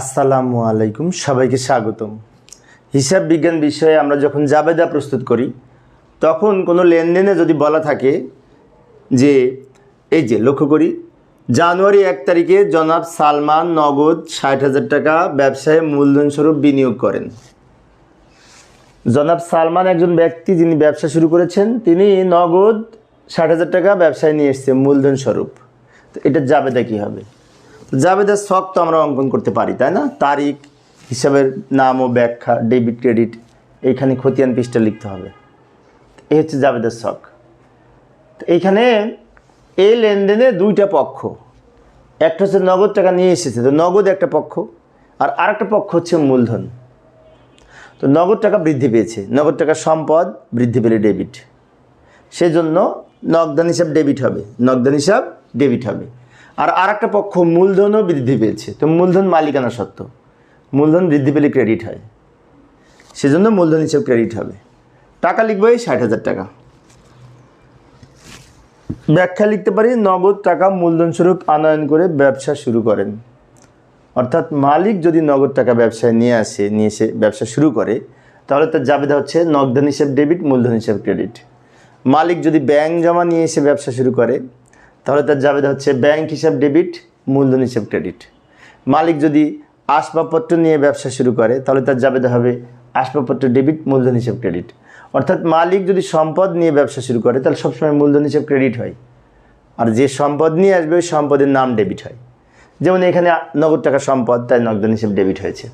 আসসালামু আলাইকুম, সবাইকে স্বাগতম। হিসাব বিজ্ঞান বিষয়ে আমরা যখন জাবেদা প্রস্তুত করি, তখন কোনো লেনদেনে যদি বলা থাকে যে, এই যে, লক্ষ্য করি, জানুয়ারি এক তারিখে জনাব সালমান নগদ ষাট হাজার টাকা ব্যবসায় মূলধন স্বরূপ বিনিয়োগ করেন। জনাব সালমান একজন ব্যক্তি যিনি ব্যবসা শুরু করেছেন, তিনি নগদ ষাট হাজার টাকা ব্যবসায় নিয়ে এসছে মূলধন স্বরূপ। তো এটা জাবেদা কী হবে? জাবেদার শখ তো আমরা অঙ্কন করতে পারি, তাই না? তারিখ, হিসাবের নাম ও ব্যাখ্যা, ডেবিট, ক্রেডিট, এইখানে খতিয়ান পৃষ্ঠা লিখতে হবে। এই হচ্ছে জাবেদার শখ। তো এইখানে এই লেনদেনে দুইটা পক্ষ। একটা হচ্ছে নগদ টাকা নিয়ে এসেছে, তো নগদ একটা পক্ষ, আর আরেকটা পক্ষ হচ্ছে মূলধন। তো নগদ টাকা বৃদ্ধি পেয়েছে, নগদ টাকা সম্পদ বৃদ্ধি পেলে ডেবিট। সেজন্য নগদান হিসাব ডেবিট হবে, নগদান হিসাব ডেবিট হবে। আর আরেকটা পক্ষ মূলধনও বৃদ্ধি পেয়েছে। তো মূলধন মালিকানা সত্ত্ব। মূলধন বৃদ্ধি পেলে ক্রেডিট হয়। সেজন্য মূলধন হিসাব ক্রেডিট হবে। টাকা লিখব এই ষাট হাজার টাকা। ব্যাখ্যা লিখতে পারি, নগদ টাকা মূলধন স্বরূপ আনয়ন করে ব্যবসা শুরু করেন। অর্থাৎ মালিক যদি নগদ টাকা ব্যবসায় নিয়ে আসে, নিয়ে এসে ব্যবসা শুরু করে, তাহলে তার জাবেদা হচ্ছে নগদান হিসেব ডেবিট মূলধন হিসেব ক্রেডিট মালিক যদি ব্যাংক জমা নিয়ে এসে ব্যবসা শুরু করে তাহলে তার জাবেদা হচ্ছে ব্যাংক হিসাব ডেবিট মূলধন হিসাব ক্রেডিট মালিক যদি আসবাবপত্র নিয়ে ব্যবসা শুরু করে, তাহলে তার জাবেদা হবে আসবাবপত্র ডেবিট মূলধন হিসাব ক্রেডিট অর্থাৎ মালিক যদি সম্পদ নিয়ে ব্যবসা শুরু করে, তাহলে সবসময় মূলধন হিসাব ক্রেডিট হয়। আর যে সম্পদ নিয়ে আসবে, ওই সম্পদের নাম ডেবিট হয়। যেমন এখানে নগদ টাকা সম্পদ, তাই নগদান হিসেবে ডেবিট হয়েছে।